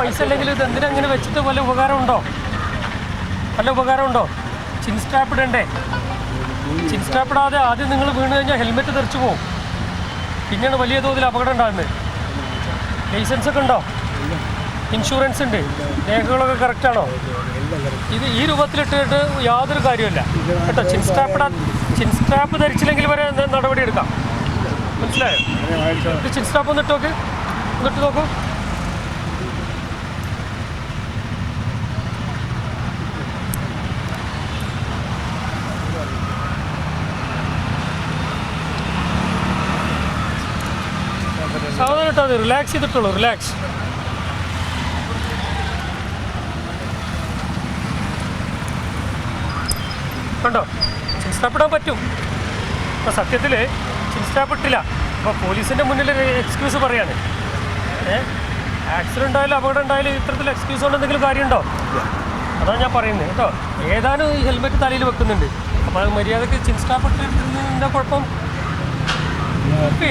പൈസ അല്ലെങ്കിൽ ഇത് എന്തിനങ്ങനെ വെച്ചിട്ട് വല്ല ഉപകാരമുണ്ടോ? വല്ല ഉപകാരമുണ്ടോ? ചിൻ സ്റ്റാപ്പ് ഇടണ്ടേ? ചിൻ സ്റ്റാപ്പ് ഇടാതെ ആദ്യം നിങ്ങൾ വീണ് കഴിഞ്ഞാൽ ഹെൽമെറ്റ് തെറിച്ചു പോകും പിന്നെയാണ് വലിയ തോതിൽ അപകടം ഉണ്ടാകുന്നത്. ലൈസൻസ് ഒക്കെ ഉണ്ടോ? ഇൻഷുറൻസ് ഉണ്ട്. രേഖകളൊക്കെ കറക്റ്റാണോ ഇത് ഈ രൂപത്തിലിട്ടിട്ട് യാതൊരു കാര്യമില്ല കേട്ടോ ചിൻ സ്റ്റാപ്പ് ഇടാൻ ചിൻ സ്റ്റാപ്പ് ധരിച്ചില്ലെങ്കിൽ വരെ നടപടി എടുക്കാം? മനസ്സിലായോ? ചിൻ സ്റ്റാപ്പ് ഒന്നിട്ട് നോക്ക്. എന്നിട്ട് നോക്കൂ. സാവധാനം അത് റിലാക്സ് ചെയ്തിട്ടുള്ളൂ റിലാക്സ് കണ്ടോ? ചിൻ പറ്റും. അപ്പോൾ സത്യത്തിൽ പോലീസിന്റെ അപ്പോൾ പോലീസിന്റെ മുന്നിൽ എക്സ്ക്യൂസ് പറയാണ്. ആക്സിഡന്റ് ആക്സിഡന്റ് ആയാലും അപകടം ഉണ്ടായാലും ഇത്തരത്തിൽ എക്സ്ക്യൂസ് കൊണ്ട് എന്തെങ്കിലും കാര്യമുണ്ടോ? അതാണ് ഞാൻ പറയുന്നത് കേട്ടോ. ഏതാനും ഈ ഹെൽമെറ്റ് തലയിൽ വെക്കുന്നുണ്ട്. അപ്പോൾ അത് മര്യാദയ്ക്ക് ചിൻ സ്റ്റാപ്പ് കുഴപ്പം ഓക്കെ.